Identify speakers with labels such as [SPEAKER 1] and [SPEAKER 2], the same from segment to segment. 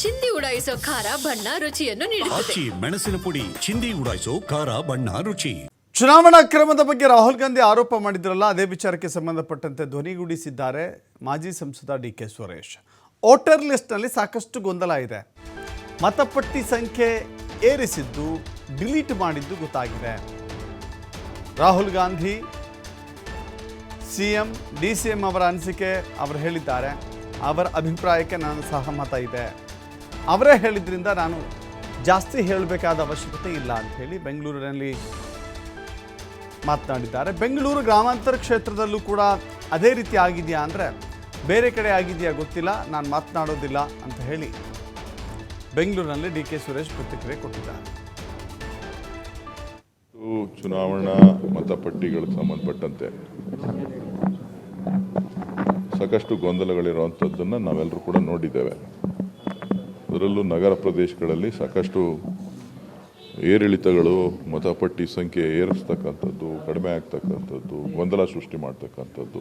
[SPEAKER 1] ಚಿಂದಿ ಉಡಾಯಿಸೋ ಖಾರ ಬಣ್ಣ ರುಚಿಯನ್ನು ನೀಡುತ್ತದೆ.
[SPEAKER 2] ಆಚಿ ಮೆಣಸಿನ ಪುಡಿ ಚಿಂದಿ ಉಡಾಯಿಸೋ ಖಾರ ಬಣ್ಣ ರುಚಿ.
[SPEAKER 3] ಚುನಾವಣಾ ಕ್ರಮದ ಬಗ್ಗೆ ರಾಹುಲ್ ಗಾಂಧಿ ಆರೋಪ ಮಾಡಿದ್ರಲ್ಲ ಅದೇ ವಿಚಾರಕ್ಕೆ ಸಂಬಂಧಪಟ್ಟಂತೆ ಧ್ವನಿಗೂಡಿಸಿದ್ದಾರೆ ಮಾಜಿ ಸಂಸದ ಡಿ ಕೆ ಸುರೇಶ್. ವೋಟರ್ ಲಿಸ್ಟ್ನಲ್ಲಿ ಸಾಕಷ್ಟು ಗೊಂದಲ ಇದೆ. ಮತಪಟ್ಟಿ ಸಂಖ್ಯೆ ಏರಿಸಿದ್ದು ಡಿಲೀಟ್ ಮಾಡಿದ್ದು ಗೊತ್ತಾಗಿದೆ. Rahul Gandhi CM D C M ಅವರ ಅನಿಸಿಕೆ ಅವರು ಹೇಳಿದ್ದಾರೆ. ಅವರ ಅಭಿಪ್ರಾಯಕ್ಕೆ ನಾನು ಸಹಮತ ಇದೆ. ಅವರೇ ಹೇಳಿದ್ರಿಂದ ನಾನು ಜಾಸ್ತಿ ಹೇಳಬೇಕಾದ ಅವಶ್ಯಕತೆ ಇಲ್ಲ ಅಂತ ಹೇಳಿ ಬೆಂಗಳೂರಿನಲ್ಲಿ ಮಾತನಾಡಿದ್ದಾರೆ. ಬೆಂಗಳೂರು ಗ್ರಾಮಾಂತರ ಕ್ಷೇತ್ರದಲ್ಲೂ ಕೂಡ ಅದೇ ರೀತಿ ಆಗಿದೆಯಾ ಅಂದರೆ ಬೇರೆ ಕಡೆ ಆಗಿದೆಯಾ ಗೊತ್ತಿಲ್ಲ. ನಾನು ಮಾತನಾಡೋದಿಲ್ಲ ಅಂತ ಹೇಳಿ ಬೆಂಗಳೂರಿನಲ್ಲಿ ಡಿ ಕೆ ಸುರೇಶ್ ಪ್ರತಿಕ್ರಿಯೆ ಕೊಟ್ಟಿದ್ದಾರೆ.
[SPEAKER 4] ಚುನಾವಣಾ ಮತಪಟ್ಟಿಗಳಿಗೆ ಸಂಬಂಧಪಟ್ಟಂತೆ ಸಾಕಷ್ಟು ಗೊಂದಲಗಳಿರುವಂಥದ್ದನ್ನು ನಾವೆಲ್ಲರೂ ಕೂಡ ನೋಡಿದ್ದೇವೆ. ಅದರಲ್ಲೂ ನಗರ ಪ್ರದೇಶಗಳಲ್ಲಿ ಸಾಕಷ್ಟು ಏರಿಳಿತಗಳು, ಮತಪಟ್ಟಿ ಸಂಖ್ಯೆ ಏರಿಸ್ತಕ್ಕಂಥದ್ದು, ಕಡಿಮೆ ಆಗ್ತಕ್ಕಂಥದ್ದು, ಗೊಂದಲ ಸೃಷ್ಟಿ ಮಾಡ್ತಕ್ಕಂಥದ್ದು,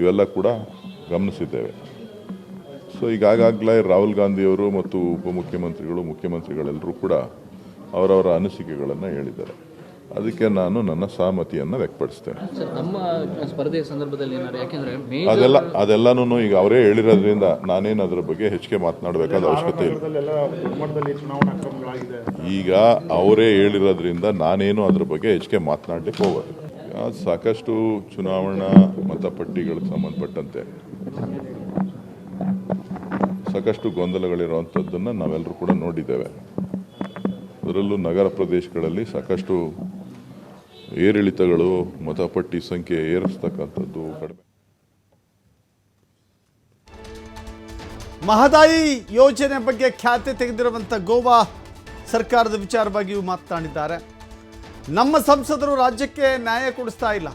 [SPEAKER 4] ಇವೆಲ್ಲ ಕೂಡ ಗಮನಿಸಿದ್ದೇವೆ. ಸೊ ಈಗಾಗಲೇ ರಾಹುಲ್ ಗಾಂಧಿಯವರು ಮತ್ತು ಉಪಮುಖ್ಯಮಂತ್ರಿಗಳು, ಮುಖ್ಯಮಂತ್ರಿಗಳೆಲ್ಲರೂ ಕೂಡ ಅವರವರ ಅನಿಸಿಕೆಗಳನ್ನು ಹೇಳಿದ್ದಾರೆ. ಅದಕ್ಕೆ ನಾನು ನನ್ನ ಸಹಮತಿಯನ್ನು ವ್ಯಕ್ತಪಡಿಸ್ತೇನೆ.
[SPEAKER 5] ಸರ್ ನಮ್ಮ ಸ್ಪರ್ಧೆಯ ಸಂದರ್ಭದಲ್ಲಿ ಏನಾದ್ರು ಯಾಕೆಂದ್ರೆ
[SPEAKER 4] ಅದೆಲ್ಲ ಅದೆಲ್ಲನೂ ಈಗ ಅವರೇ ಹೇಳಿರೋದ್ರಿಂದ ನಾನೇನು ಅದರ ಬಗ್ಗೆ ಹೆಚ್ಚಿಗೆ ಮಾತನಾಡಬೇಕಾದ ಅವಶ್ಯಕತೆ ಇಲ್ಲ. ಈಗ ಅವರೇ ಹೇಳಿರೋದ್ರಿಂದ ನಾನೇನು ಅದ್ರ ಬಗ್ಗೆ ಹೆಚ್ಚಿಗೆ ಮಾತನಾಡಲಿಕ್ಕೆ ಹೋಗೋದಿಲ್ಲ. ಸಾಕಷ್ಟು ಚುನಾವಣಾ ಮತಪಟ್ಟಿಗಳಿಗೆ ಸಂಬಂಧಪಟ್ಟಂತೆ ಸಾಕಷ್ಟು ಗೊಂದಲಗಳಿರುವಂಥದ್ದನ್ನು ನಾವೆಲ್ಲರೂ ಕೂಡ ನೋಡಿದ್ದೇವೆ. ಅದರಲ್ಲೂ ನಗರ ಪ್ರದೇಶಗಳಲ್ಲಿ ಸಾಕಷ್ಟು ಏರಿಳಿತಗಳು ಮತಪಟ್ಟಿ ಸಂಖ್ಯೆ ಏರಿಸ್ತಕ್ಕಂಥದ್ದು ಕಡಿಮೆ.
[SPEAKER 3] ಮಹದಾಯಿ ಯೋಜನೆ ಬಗ್ಗೆ ಖ್ಯಾತೆ ತೆಗೆದಿರುವಂಥ ಗೋವಾ ಸರ್ಕಾರದ ವಿಚಾರವಾಗಿಯೂ ಮಾತನಾಡಿದ್ದಾರೆ. ನಮ್ಮ ಸಂಸದರು ರಾಜ್ಯಕ್ಕೆ ನ್ಯಾಯ ಕೊಡಿಸ್ತಾ ಇಲ್ಲ.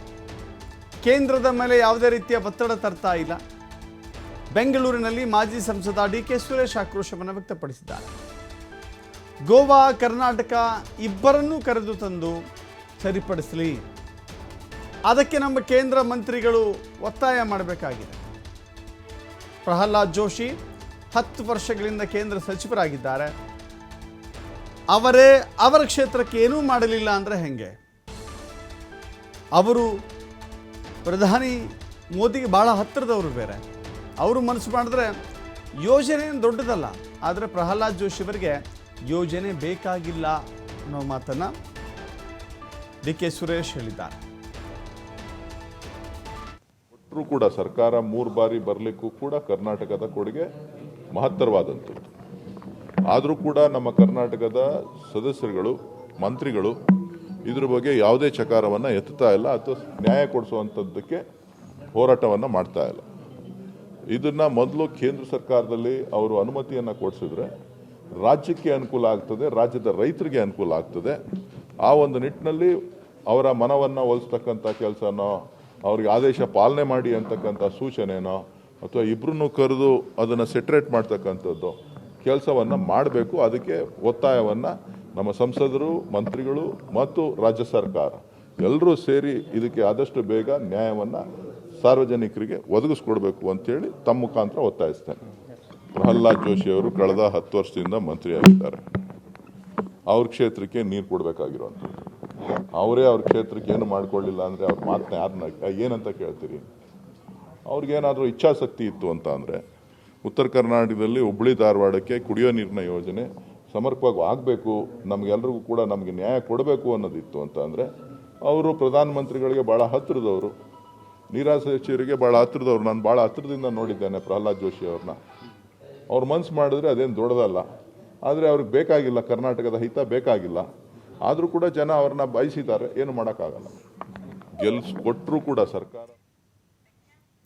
[SPEAKER 3] ಕೇಂದ್ರದ ಮೇಲೆ ಯಾವುದೇ ರೀತಿಯ ಒತ್ತಡ ತರ್ತಾ ಇಲ್ಲ. ಬೆಂಗಳೂರಿನಲ್ಲಿ ಮಾಜಿ ಸಂಸದ ಡಿ ಕೆ ಸುರೇಶ್ ಆಕ್ರೋಶವನ್ನು ವ್ಯಕ್ತಪಡಿಸಿದ್ದಾರೆ. ಗೋವಾ, ಕರ್ನಾಟಕ ಇಬ್ಬರನ್ನೂ ಕರೆದು ತಂದು ಸರಿಪಡಿಸಲಿ. ಅದಕ್ಕೆ ನಮ್ಮ ಕೇಂದ್ರ ಮಂತ್ರಿಗಳು ಒತ್ತಾಯ ಮಾಡಬೇಕಾಗಿದೆ. ಪ್ರಹ್ಲಾದ್ ಜೋಶಿ ಹತ್ತು ವರ್ಷಗಳಿಂದ ಕೇಂದ್ರ ಸಚಿವರಾಗಿದ್ದಾರೆ. ಅವರೇ ಅವರ ಕ್ಷೇತ್ರಕ್ಕೆ ಏನೂ ಮಾಡಲಿಲ್ಲ ಅಂದರೆ ಹೆಂಗೆ? ಅವರು ಪ್ರಧಾನಿ ಮೋದಿಗೆ ಭಾಳ ಹತ್ತಿರದವರು ಬೇರೆ. ಅವರು ಮನಸ್ಸು ಮಾಡಿದ್ರೆ ಯೋಜನೆ ದೊಡ್ಡದಲ್ಲ, ಆದರೆ ಪ್ರಹ್ಲಾದ್ ಜೋಶಿ ಅವರಿಗೆ ಯೋಜನೆ ಬೇಕಾಗಿಲ್ಲ ಅನ್ನೋ ಮಾತನ್ನು ಡಿ ಕೆ ಸುರೇಶ್ ಹೇಳಿದ್ದಾರೆ.
[SPEAKER 4] ಕೊಟ್ಟರು ಕೂಡ ಸರ್ಕಾರ ಮೂರು ಬಾರಿ ಬರಲಿಕ್ಕೂ ಕೂಡ ಕರ್ನಾಟಕದ ಕೊಡುಗೆ ಮಹತ್ತರವಾದಂಥದ್ದು. ಆದರೂ ಕೂಡ ನಮ್ಮ ಕರ್ನಾಟಕದ ಸದಸ್ಯರುಗಳು, ಮಂತ್ರಿಗಳು ಇದ್ರ ಬಗ್ಗೆ ಯಾವುದೇ ಚಕಾರವನ್ನು ಎತ್ತುತ್ತಾ ಇಲ್ಲ ಅಥವಾ ನ್ಯಾಯ ಕೊಡಿಸುವಂಥದ್ದಕ್ಕೆ ಹೋರಾಟವನ್ನು ಮಾಡ್ತಾ ಇಲ್ಲ. ಇದನ್ನು ಮೊದಲು ಕೇಂದ್ರ ಸರ್ಕಾರದಲ್ಲಿ ಅವರು ಅನುಮತಿಯನ್ನು ಕೊಡಿಸಿದ್ರೆ ರಾಜ್ಯಕ್ಕೆ ಅನುಕೂಲ ಆಗ್ತದೆ, ರಾಜ್ಯದ ರೈತರಿಗೆ ಅನುಕೂಲ ಆಗ್ತದೆ. ಆ ಒಂದು ನಿಟ್ಟಿನಲ್ಲಿ ಅವರ ಮನವನ್ನು ಒಲಿಸ್ತಕ್ಕಂಥ ಕೆಲಸನೋ, ಅವ್ರಿಗೆ ಆದೇಶ ಪಾಲನೆ ಮಾಡಿ ಅಂತಕ್ಕಂಥ ಸೂಚನೆನೋ, ಅಥವಾ ಇಬ್ಬರನ್ನು ಕರೆದು ಅದನ್ನು ಸೆಟ್ರೇಟ್ ಮಾಡ್ತಕ್ಕಂಥದ್ದು ಕೆಲಸವನ್ನು ಮಾಡಬೇಕು. ಅದಕ್ಕೆ ಒತ್ತಾಯವನ್ನು ನಮ್ಮ ಸಂಸದರು, ಮಂತ್ರಿಗಳು ಮತ್ತು ರಾಜ್ಯ ಸರ್ಕಾರ ಎಲ್ಲರೂ ಸೇರಿ ಇದಕ್ಕೆ ಆದಷ್ಟು ಬೇಗ ನ್ಯಾಯವನ್ನು ಸಾರ್ವಜನಿಕರಿಗೆ ಒದಗಿಸ್ಕೊಡ್ಬೇಕು ಅಂತೇಳಿ ತಮ್ಮ ಮುಖಾಂತರ ಒತ್ತಾಯಿಸ್ತೇನೆ. ಪ್ರಹ್ಲಾದ್ ಜೋಶಿ ಅವರು ಕಳೆದ ಹತ್ತು ವರ್ಷದಿಂದ ಮಂತ್ರಿಯಾಗಿದ್ದಾರೆ. ಅವ್ರ ಕ್ಷೇತ್ರಕ್ಕೆ ನೀರು ಕೊಡಬೇಕಾಗಿರುವಂಥದ್ದು ಅವರೇ ಅವ್ರ ಕ್ಷೇತ್ರಕ್ಕೆ ಏನು ಮಾಡ್ಕೊಳ್ಳಿಲ್ಲ ಅಂದರೆ ಅವ್ರ ಮಾತನ್ನ ಯಾರನ್ನ ಏನಂತ ಕೇಳ್ತೀರಿ? ಅವ್ರಿಗೇನಾದರೂ ಇಚ್ಛಾಶಕ್ತಿ ಇತ್ತು ಅಂತ ಅಂದರೆ ಉತ್ತರ ಕರ್ನಾಟಕದಲ್ಲಿ ಹುಬ್ಬಳ್ಳಿ ಧಾರವಾಡಕ್ಕೆ ಕುಡಿಯೋ ನೀರಿನ ಯೋಜನೆ ಸಮರ್ಪಕವಾಗಿ ಆಗಬೇಕು ನಮಗೆಲ್ಲರಿಗೂ ಕೂಡ ನಮಗೆ ನ್ಯಾಯ ಕೊಡಬೇಕು ಅನ್ನೋದಿತ್ತು ಅಂತ ಅಂದರೆ ಅವರು ಪ್ರಧಾನಮಂತ್ರಿಗಳಿಗೆ ಭಾಳ ಹತ್ತಿರದವರು ನೀರಾಸಚಿವರಿಗೆ ಭಾಳ ಹತ್ತಿರದವ್ರು ನಾನು ಭಾಳ ಹತ್ತಿರದಿಂದ ನೋಡಿದ್ದೇನೆ ಪ್ರಹ್ಲಾದ್ ಜೋಶಿ ಅವ್ರನ್ನ ಅವ್ರು ಮನಸ್ಸು ಮಾಡಿದ್ರೆ ಅದೇನು ದೊಡ್ಡದಲ್ಲ. ಆದರೆ ಅವ್ರಿಗೆ ಬೇಕಾಗಿಲ್ಲ, ಕರ್ನಾಟಕದ ಹಿತ ಬೇಕಾಗಿಲ್ಲ. ಆದರೂ ಕೂಡ ಜನ ಅವ್ರನ್ನ ಬಯಸಿದ್ದಾರೆ, ಏನು ಮಾಡೋಕ್ಕಾಗಲ್ಲ. ಗೆಲ್ಸ್ ಕೊಟ್ಟರೂ ಕೂಡ ಸರ್ಕಾರ